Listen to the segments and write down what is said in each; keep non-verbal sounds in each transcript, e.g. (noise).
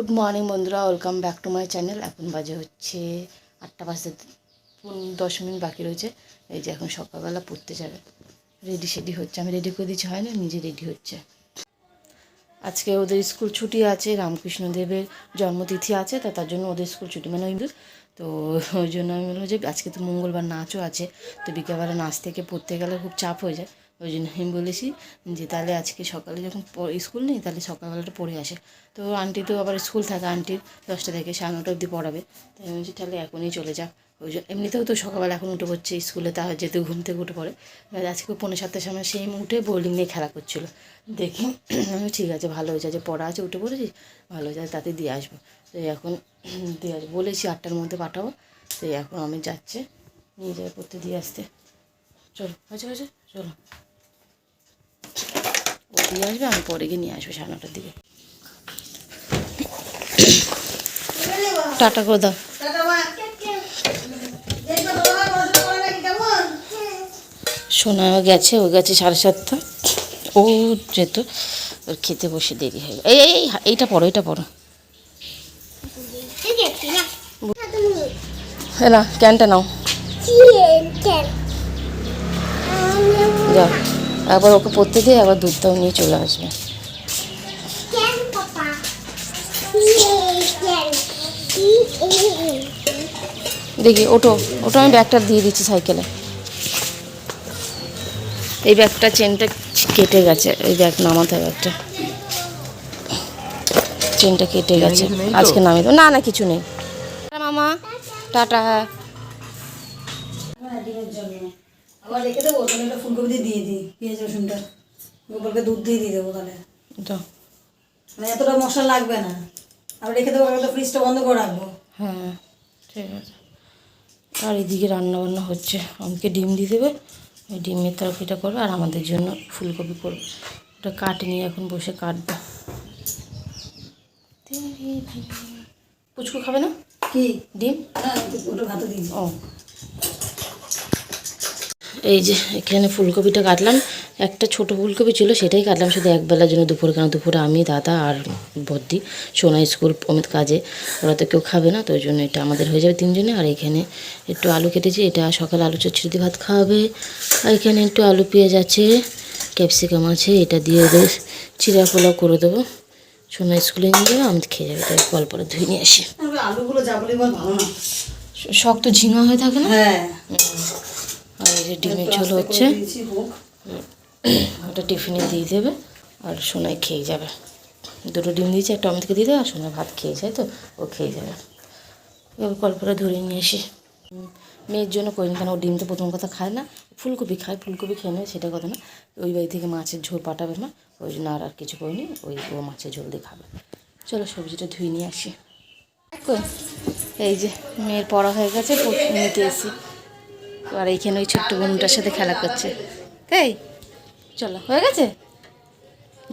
Good morning বন্ধুরা, welcome back to my channel. এখন বাজে হচ্ছে আটটা বাজতে দশ মিনিট বাকি রয়েছে। এই যে এখন সকালবেলা পড়তে যাবে। রেডি সেডি হচ্ছে। আমি রেডি করে দিচ্ছি হয় না নিজে রেডি হচ্ছে। আজকে ওদের স্কুল ছুটি আছে, রামকৃষ্ণদেবের জন্মতিথি আছে, তা তার জন্য ওদের স্কুল ছুটি। মানে হিন্দু তো ওই জন্য আমি বললাম যে, আজকে তো মঙ্গলবার নাচও আছে, তো বিকেলবেলা নাচ থেকে পড়তে গেলে খুব চাপ হয়ে যায়। ওই জন্য আমি বলেছি যে তাহলে আজকে সকালে যখন স্কুল নেই, তাহলে সকালবেলাটা পড়ে আসে। তো আন্টি তো আবার স্কুল থাকে আন্টির দশটা থেকে সাড়ে নটা অবধি পড়াবে। তাই আমি বলছি, তাহলে এখনই চলে যাক ওই জন্য এমনিতেও তো সকালবেলা এখন উঠে পড়ছে স্কুলে, তা যেহেতু ঘুম থেকে উঠে পড়ে। আজকে পনেরো সাতটার সময় সেই উঠে বোর্ডিং নিয়ে খেলা করছিল। দেখি, (clears throat) আমি ঠিক আছে, ভালো হয়েছে। যে পড়া আছে, উঠে পড়েছিস? ভালো হয়েছে তাতে দিয়ে আসব। তো এখন, (clears throat) দিয়ে আসব। বলেছি, আটটার মধ্যে পাঠাবো। তো এখন আমি যাচ্ছে, নিয়ে যাবে পড়তে দিয়ে আসতে। চলো, হয়েছে হয়েছে, চলো। ও দিয়ে আসবে আমি পরে গিয়ে নিয়ে আসব সাড়ে নটার দিকে। টাটা করে দাও। গেছে ও গেছে সাড়ে সাতটা। ও যেত ওর খেতে বসে দেরি হয়ে এই এই এই, এইটা পড়ো এইটা পড়ো। না ক্যানটা নাও। যাও। একবার ওকে পড়তে দিয়ে আবার দুধটাও নিয়ে চলে আসবে। দেখি ওটো ওটো আমি ব্যাগটা দিয়ে দিচ্ছি সাইকেলে। এই ব্যাগটা চেনটা কেটে গেছে এই ব্যাগ নামাতে হবে একটা। চেনটা কেটে গেছে আজকে নামিয়ে দেবো। না না কিছু নেই। মামা। টাটা। হ্যাঁ আবার রেখে দেবো তাহলে একটা ফুলকপি দিয়ে দিয়ে দিই পেঁয়াজ রসুনটা। গোপালকে দুধ দিয়ে দিয়ে দেবো তাহলে। মানে এতটা মশলা লাগবে না। আর রেখে দেবো একটা ফ্রিজটা বন্ধ করে রাখব। হ্যাঁ ঠিক আছে। আর এদিকে রান্না বান্না হচ্ছে। আমাকে ডিম দিয়ে দেবে ওই ডিমের তরকারিটা করবে আর আমাদের জন্য ফুলকপি করবে। ওটা কাটে নিয়ে এখন বসে কাটবো। পুচকু খাবে না? কি? ডিম? ওটা ভাতে দিয়েছি ও। এই যে এখানে ফুলকপিটা কাটলাম। একটা ছোট ফুলকপি ছিল সেটাই কাটলাম। শুধু একবেলার জন্য দুপুরে কেন? দুপুরে আমি দাদা আর বদ্দি সোনা স্কুল অমিত কাজে। ওরা তো কেউ খাবে না তো ওই জন্য এটা আমাদের হয়ে যাবে তিনজনে। আর এখানে একটু আলু কেটেছি। এটা সকালে আলু চচ্চড়ি দিয়ে ভাত খাওয়াবে। আর এখানে একটু আলু পেঁয়াজ আছে ক্যাপসিকাম আছে এটা দিয়ে ওদের চিরা পোলাও করে দেবো। সোনা স্কুলে নিয়ে যাবে আমি খেয়ে যাবে। এটা অল্প পরে ধুয়ে নিয়ে আসি। আলুগুলো যা বলে ভালো না। শক্ত ঝিঙা হয়ে থাকে না? হ্যাঁ। আর এই যে ডিমের ঝোল হচ্ছে। ওটা টিফিনে দিয়ে দেবে আর সোনায় খেয়ে যাবে। দুটো ডিম দিয়েছে একটা অমিতকে দিয়ে দেবে আর সোনা ভাত খেয়ে যায় তো? ও খেয়ে যাবে। এবার কল্পনা ধরে নিয়ে আসি। মেয়ের জন্য করিনি কারণ ও ডিম তো প্রথম কথা খায় না। ফুলকপি খায় ফুলকপি খেয়ে নেবে সেটা কথা না। ওই বাড়ি থেকে মাছের ঝোল পাঠাবে না ওই জন্য আর আর কিছু করিনি ওই ও মাছের ঝোল দিয়ে খাবে। চলো সবজিটা ধুয়ে নিয়ে আসি? এই যে মেয়ের পড়া হয়ে গেছে নিতে এসি আর এইখানে ওই ছোট্ট বোনটার সাথে খেলা করছে। তাই চলো, হয়ে গেছে?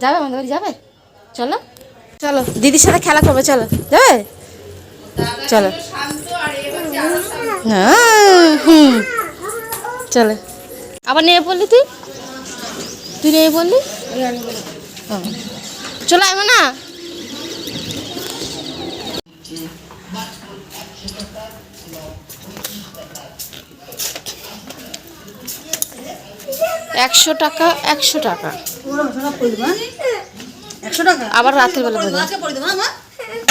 যাবে, আমাদের বাড়ি যাবে? চলো চলো, দিদির সাথে খেলা করবে, চলো, যাবে? চলো। হুম, চলো। আবার নিয়ে পড়লি তুই? তুই নিয়ে পড়লি। চলো আয় না। একশো টাকা একশো টাকা। আবার রাতের বেলা?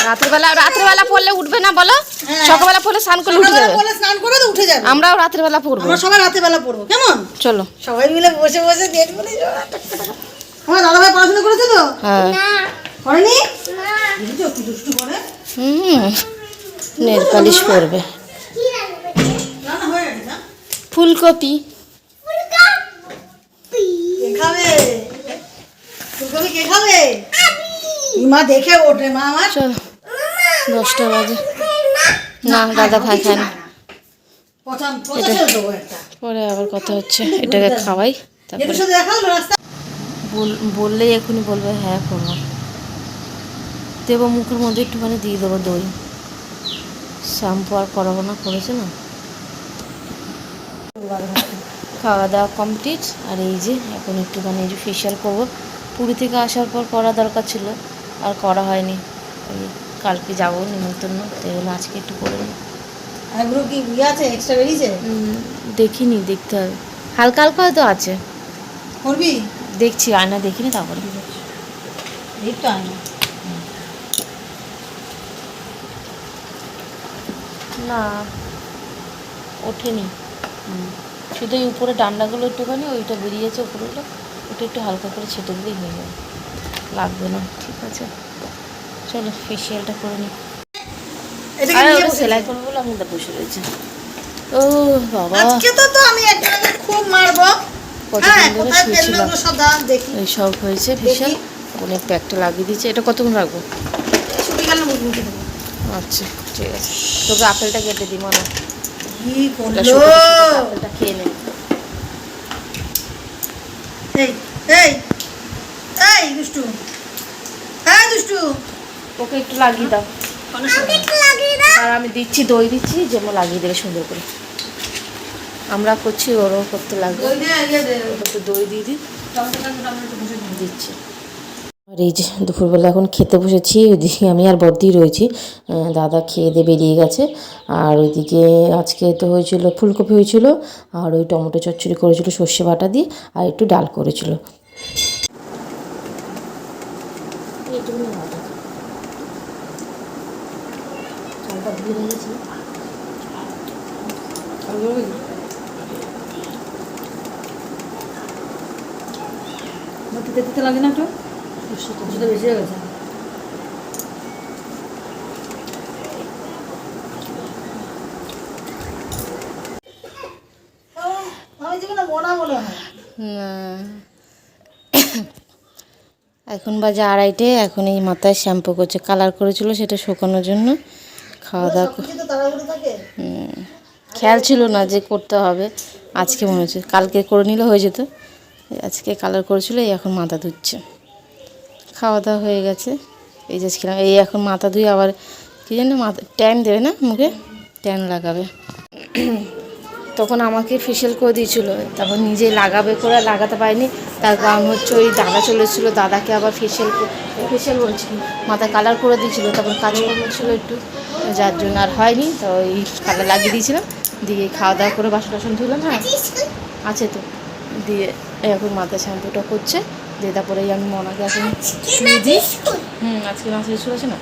রাতের বেলা রাতের বেলা পড়লে উঠবে না বলো? হ্যাঁ। সকালবেলা পড়লে স্নান করলে উঠে যাবে। স্নান করে উঠে যাবে। আমরাও রাতের বেলা পড়ব। আমরা সবাই রাতে বেলা পড়ব কেমন? চলো। সবাই মিলে বসে বসে দেখব। আমার দাদা ভাই পড়াশোনা করেছে তো? হ্যাঁ। করেনি? হুম। নেল পালিশ করবে। না না হয়ে গেছে না ফুলকপি কে খাবে ফুলকপি কে খাবে? মা দেখে ওঠে মা আমার। চলো দশটা বাজে। না দাদা ভাই খায় না। পরে আবার কথা হচ্ছে। (laughs) এটাকে খাওয়াই তারপরে বললেই এখনই বলবে হ্যাঁ করব। দেবো মুখের মধ্যে একটুখানি দিয়ে দেবো দই। শ্যাম্পু আর করাবো না করেছে না? খাওয়া দাওয়া কমপ্লিট আর এই যে এখন একটুখানি এই যে ফেশিয়াল করব। পুরী থেকে আসার পর করা দরকার ছিল আর করা হয়নি। ওই কালকে যাব নিমন্ত্রণ তো এই জন্য আজকে একটু করে নিই। আইব্রো কি ইয়ে আছে? এক্সট্রা বেরিয়েছে? দেখিনি দেখতে হবে। হালকা হালকা হয়তো আছে। করবি? দেখছি আয়না দেখিনি তারপরে এই তো আয় না না ওঠেনি শুধু এই উপরে ডান্ডাগুলো একটুখানি ওইটা বেরিয়েছে উপরেগুলো ওটা একটু হালকা করে ছেটে দিলেই হয়ে যাবে। লাগবে না। ঠিক আছে। চলো ফেসিয়ালটা করে নিই ওটা সেলাই করব বলে আমি বসে রয়েছে। ও বাবা। আজকে তো তো আমি খুব মারবো। হ্যাঁ এই সব হয়েছে অনেক প্যাকটা লাগিয়ে দিয়েছে। এটা কতক্ষণ রাখব? আচ্ছা ঠিক আছে। তোকে আপেলটা কেটে আপেলটা খেয়ে নে। এই এই দুষ্টু। এই দুষ্টু। ওকে একটু লাগিয়ে দাও। আর আমি দিচ্ছি দই দিচ্ছি যেমন লাগিয়ে দেবে সুন্দর করে। আমরা করছি ওরও করতে লাগবে। দই ইয়ে একটু দই দিয়ে দিই। দিচ্ছি। আর এই যে দুপুরবেলা এখন খেতে বসেছি ওইদিকে আমি আর বদ্দি রয়েছি। দাদা খেয়ে দিয়ে বেরিয়ে গেছে। আর ওইদিকে আজকে তো হয়েছিল ফুলকপি হয়েছিল আর ওই টমেটো চচ্চড়ি করেছিল সর্ষে বাটা দিয়ে আর একটু ডাল করেছিল। চালটা দিতে দিতে লাগে না একটু সেটা বেশি হয়ে গেছে। মোনা মনে হয়। না এখন বাজে আড়াইটে, এখন এই মাথায় শ্যাম্পু করছে। কালার করেছিল সেটা শুকানোর জন্য। খাওয়া দাওয়া। খেয়াল ছিল না যে করতে হবে। আজকে মনে হচ্ছে, কালকে করে নিলে হয়ে যেত। আজকে কালার করেছিল, এই এখন মাথা ধুচ্ছে। খাওয়া দাওয়া হয়ে গেছে। এই যে খেলাম এই এখন মাথা ধুয়ে আবার কী জানো মাথা ট্যান দেবে না মুখে? ট্যান লাগাবে। তখন আমাকে ফেশিয়াল করে দিয়েছিল। তারপর নিজে লাগাবে করে লাগাতে পারিনি। তার কারণ হচ্ছে ওই দাদা চলে এসেছিল, দাদাকে আবার ফেশিয়াল ফেশিয়াল বলছি মাথায় কালার করে দিয়েছিল। তারপর কাজকর্ম ছিল একটু, যার জন্য আর হয়নি। তো ওই কালার লাগিয়ে দিয়েছিলাম। দিয়ে খাওয়া দাওয়া করে বাসন টাসন ধুলাম হ্যাঁ। আছে তো। দিয়ে এখন মাথায় শ্যাম্পুটা করছে। দিয়ে তারপরে এই আমি মনাকে এখন শুয়ে দিই। হুম, আজকে স্কুল আছে না?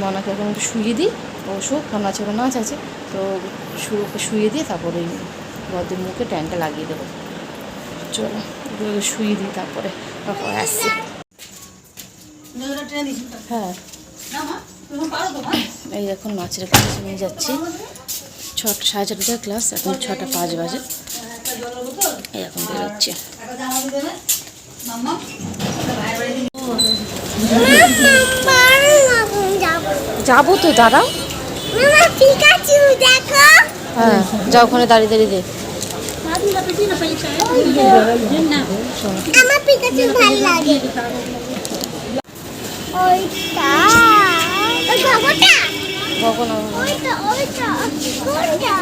মনাকে এখন শুয়ে দিই। ও শুক কারণ আছে নাচ আছে। তো শু ওকে শুয়ে দিয়ে তারপরে বদের মুখে ট্যানটা লাগিয়ে দেবো চলো ওকে শুয়ে দিই তারপরে তারপর আসছি হ্যাঁ এই এখন নাচের ক্লাসে নিয়ে যাচ্ছি ছটা সাড়ে ছটার ক্লাস এখন ছটা পাঁচ বাজে এই এখন বেরোচ্ছে যাব তো দাঁড়াও মামা পিকাচু দেখো। হ্যাঁ যাও ওখানে দাঁড়িয়ে দাঁড়িয়ে দে। আমার পিকাচু ভালো লাগে। ওইটা। ওই বাবাটা কখন ওইটা ওইটা। কোনটা?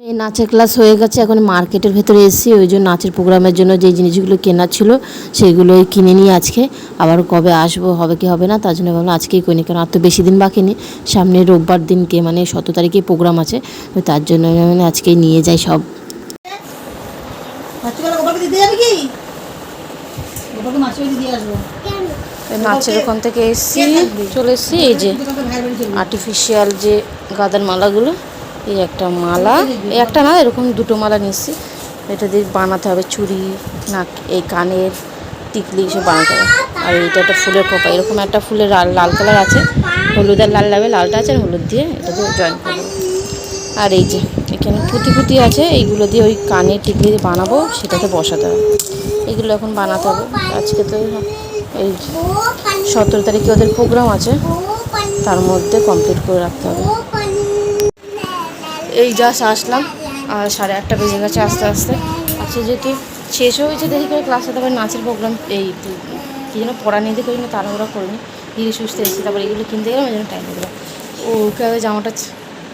এই নাচের ক্লাস হয়ে গেছে এখন মার্কেটের ভেতরে এসেছি ওই জন্য নাচের প্রোগ্রামের জন্য যে জিনিসগুলো কেনার ছিল সেগুলোই কিনে নিই আজকে আবার কবে আসব হবে কি হবে না তার জন্য ভাবলাম আজকেই কিনি কারণ আর তো বেশি দিন বাকি নেই। সামনে রোববার দিনকে মানে সতেরো তারিখে প্রোগ্রাম আছে তো তার জন্য আমি মানে আজকেই নিয়ে যাই সব। কেন নাচের ওখান থেকে এসেছি চলে এসেছি এই যে আর্টিফিশিয়াল যে গাদার মালাগুলো এই একটা মালা। এই একটা না, এরকম দুটো মালা নিচ্ছি এটা দিয়ে বানাতে হবে চুড়ি, নাক, এই কানের টিকলি সব বানাতে হবে। আর এইটা একটা ফুলের খোপা। এরকম একটা ফুলের লাল কালার আছে। হলুদ আর লাল লাগবে লালটা আছে আর হলুদ দিয়ে এটা দিয়ে জয়েন করব। আর এই যে, এখানে পুঁতি পুঁতি আছে। এইগুলো দিয়ে ওই কানের টিকলি দিয়ে বানাবো, সেটাতে বসাতে হবে। এগুলো এখন বানাতে হবে। আজকে তো এই সতেরো তারিখে ওদের প্রোগ্রাম আছে। তার মধ্যে কমপ্লিট করে রাখতে হবে। এই জাস্ট আসলাম, আর সাড়ে আটটা বেজে গেছে আস্তে আস্তে। আচ্ছা যেহেতু শেষ হয়েছে দেখি করে ক্লাসে তারপরে নাচের প্রোগ্রাম এই কী যেন পড়া নিয়ে দেখে না, তাড়াহুড়া করিনি ধীরে সুস্থ এসেছি তারপরে এগুলো কিনতে গেলাম, ওই জন্য টাইম দিলাম ওকে আগে জামাটা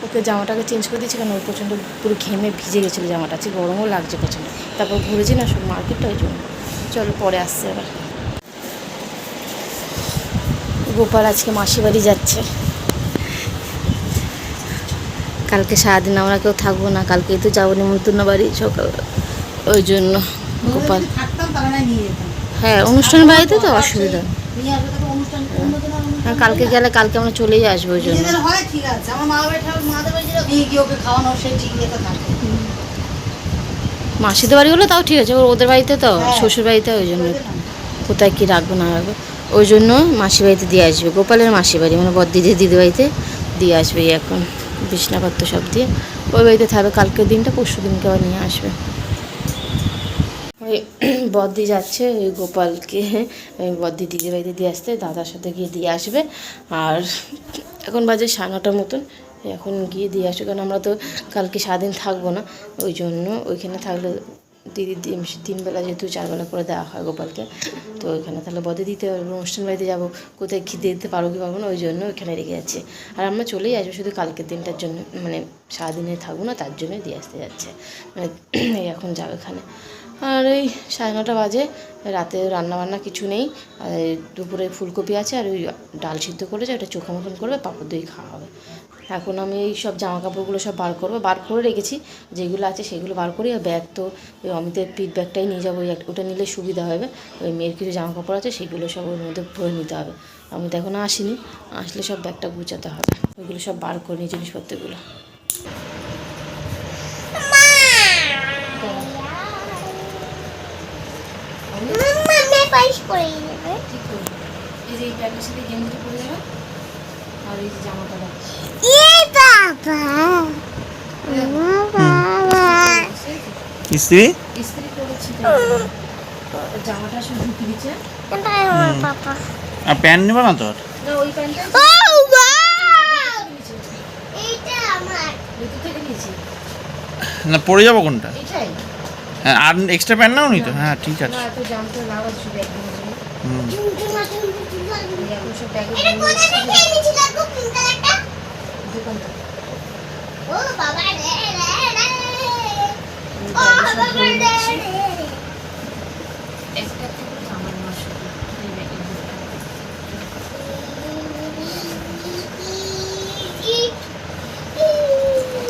ওকে জামাটাকে চেঞ্জ করে দিয়েছি, কারণ ওর প্রচণ্ড পুরো ঘেমে ভিজে গেছিল জামাটা। আছে গরমও লাগছে প্রচণ্ড। তারপর ঘুরেছি না সব মার্কেটটা ওই জন্য। চলো, পরে আসছে আবার। গোপাল আজকে মাসি বাড়ি যাচ্ছে। কালকে সারাদিন আমরা কেউ থাকব না কালকেই তো যাব নিমন্ত্রণ বাড়ি সকাল ওই জন্য গোপাল। হ্যাঁ অনুষ্ঠান বাড়িতে তো অসুবিধা। আর কালকে গেলে কালকে আমরা চলেই আসব ওই জন্য। হয় মাসিদের বাড়ি হলে তাও ঠিক আছে ওদের বাড়িতে তো হ্যাঁ। শ্বশুর বাড়িতে ওই জন্য। কোথায় কি রাখব না রাখব। ওই জন্য মাসি বাড়িতে দিয়ে আসবে গোপালের মাসি বাড়ি মানে বদ্দিদের দিদি বাড়িতে দিয়ে আসবে এখন। বিছনাপত্র সব দিয়ে। ওই বাড়িতে থাকবে, কালকের দিনটা, পরশু দিনকে আবার নিয়ে আসবে। ওই (clears throat) বদি যাচ্ছে, ওই গোপালকে, ওই বদি দিদি বাড়িতে দিয়ে আসতে, দাদার সাথে গিয়ে দিয়ে আসবে। আর এখন বাজে সাড়ে নটার মতন, এখন গিয়ে দিয়ে আসবে। কারণ আমরা তো কালকে সারাদিন থাকব না, ওই জন্য ওইখানে থাকলে দিদি তিনবেলা যেহেতু চারবেলা করে দেওয়া হয় গোপালকে, তো ওইখানে তাহলে বদে দিতে পারব অনুষ্ঠান বাড়িতে যাব, কোথায় খেতে দিতে পারব কি পারব না, ওই জন্য ওইখানে রেখে যাচ্ছে। আর আমরা চলেই আসব শুধু কালকের দিনটার জন্য মানে সারাদিনে থাকব না, তার জন্যই দিয়ে আসতে যাচ্ছে। মানে (clears throat) এখন যাবে এখানে। আর ওই সাড়ে নটা বাজে, রাতে রান্না বান্না কিছু নেই দুপুরে ফুলকপি আছে, আর ওই ডাল সিদ্ধ করেছে, ওটা চোখা মতন করবে, পাপড় দই খাওয়া হবে। এখন আমি এই সব জামা কাপড়গুলো সব বার করব। বার করে রেখেছি যেগুলো আছে সেগুলো বার করি। আর ব্যাগ তো ওই অমিতের পিঠ ব্যাগটাই নিয়ে যাব ওটা নিলে সুবিধা হবে। ওই মেয়ের কিছু জামা কাপড় আছে সেগুলো সব ওর মধ্যে ভরে নিতে হবে। আমি তো এখনও আসিনি আসলে সব ব্যাগটা গুছাতে হবে। ওইগুলো সব বার করে নিই। জিনিসপত্রগুলো এই যে এই প্যান্টের সাথে গেঞ্জি পরে যাবে আর এই যে জামাটা ইস্ত্রি? আর প্যান্ট নেবে না তোর? না ওই প্যান্টটা ও ওয়াও এটা আমার। ভেতর থেকে নিয়েছি না পরে যাব কোনটা? হ্যাঁ, আর এক্সট্রা প্যান্ট নাও নি তো? হ্যাঁ ঠিক আছে। হুম।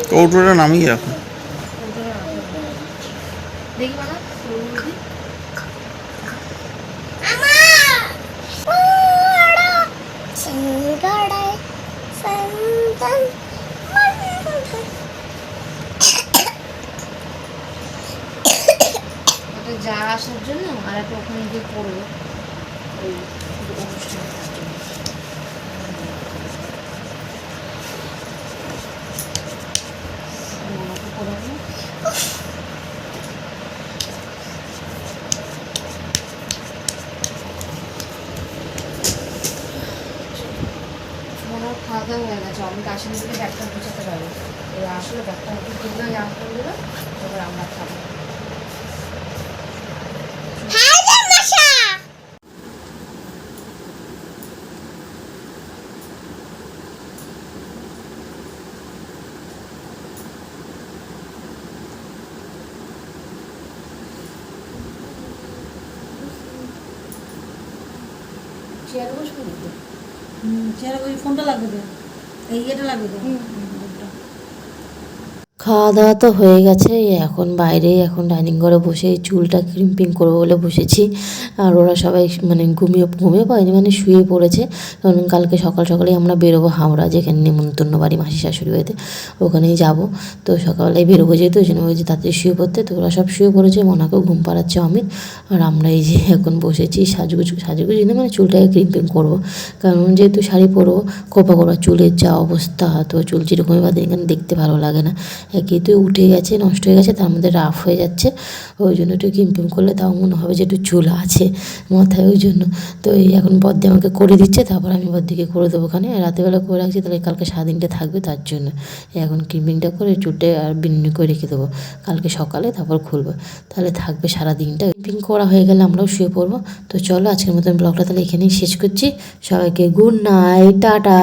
কৌটোটা নামিয়ে রাখো দেখি যা আসার জন্য আর একটা ওখানে গিয়ে পড়ব ওই হয় খাওয়া দাওয়া হয়ে গেছে। আমি আসলে থেকে ব্যাগটা গুছাতে পারব এবার আসলে ব্যাগটা একটু তুললে জামা করে দেবে এবার আমরা খাব চেয়ারে বসবো নাকি চেয়ারে ওই ফোনটা লাগবে তো? এই ইয়েটা লাগবে তো? খাওয়া দাওয়া তো হয়ে গেছে, এখন বাইরে, এখন ডাইনিং ঘরে বসে চুলটা ক্রিম্পিং করব বলে বসেছি। আর ওরা সবাই মানে ঘুমিয়ে ঘুমিয়ে পায়নি মানে শুয়ে পড়েছে। কারণ কালকে সকাল সকালেই আমরা বেরোবো হাওড়া, যেখানে নিমন্ত্রণ বাড়ি মাসি শাশুড়ি বাড়িতে, ওখানেই যাব। তো সকালবেলায় বেরোবো যেহেতু, ওই জন্য বলছি তাড়াতাড়ি শুয়ে পড়তে। তো ওরা সব শুয়ে পড়েছে মনাকেও ঘুম পাড়াচ্ছে, অমিত। আর আমরা এই যে এখন বসেছি সাজুগুজু সাজুগুজু না মানে চুলটাকে ক্রিম্পিং করব। কারণ যেহেতু শাড়ি পরবো, খোপা খোপা চুলের যা অবস্থা, তো চুল যেরকমই বাদে এখানে দেখতে ভালো লাগে না। একে তো উঠে গেছে, নষ্ট হয়ে গেছে, তার মধ্যে রাফ হয়ে যাচ্ছে। ওই জন্য একটু ক্রিম্পিং করলে তাও মনে হবে যে একটু চুল আছে মাথায় ওই জন্য। তো এই এখন বদ্দি আমাকে করে দিচ্ছে, তারপর আমি বদ্দিকে করে দেবো ওখানে। রাতেবেলা করে রাখছি, তাহলে কালকে সারাদিনটা থাকবে তার জন্য। এখন ক্রিম্পিংটা করে চুলটা আর বিন্নি করে রেখে দেবো। কালকে সকালে তারপর খুলবো। তাহলে থাকবে সারা দিনটা ক্রিম্পিং করা হয়ে গেলে আমরাও শুয়ে পড়ব। তো চলো আজকের মতন ব্লগটা তাহলে এখানেই শেষ করছি। সবাইকে গুড নাইট টাটা।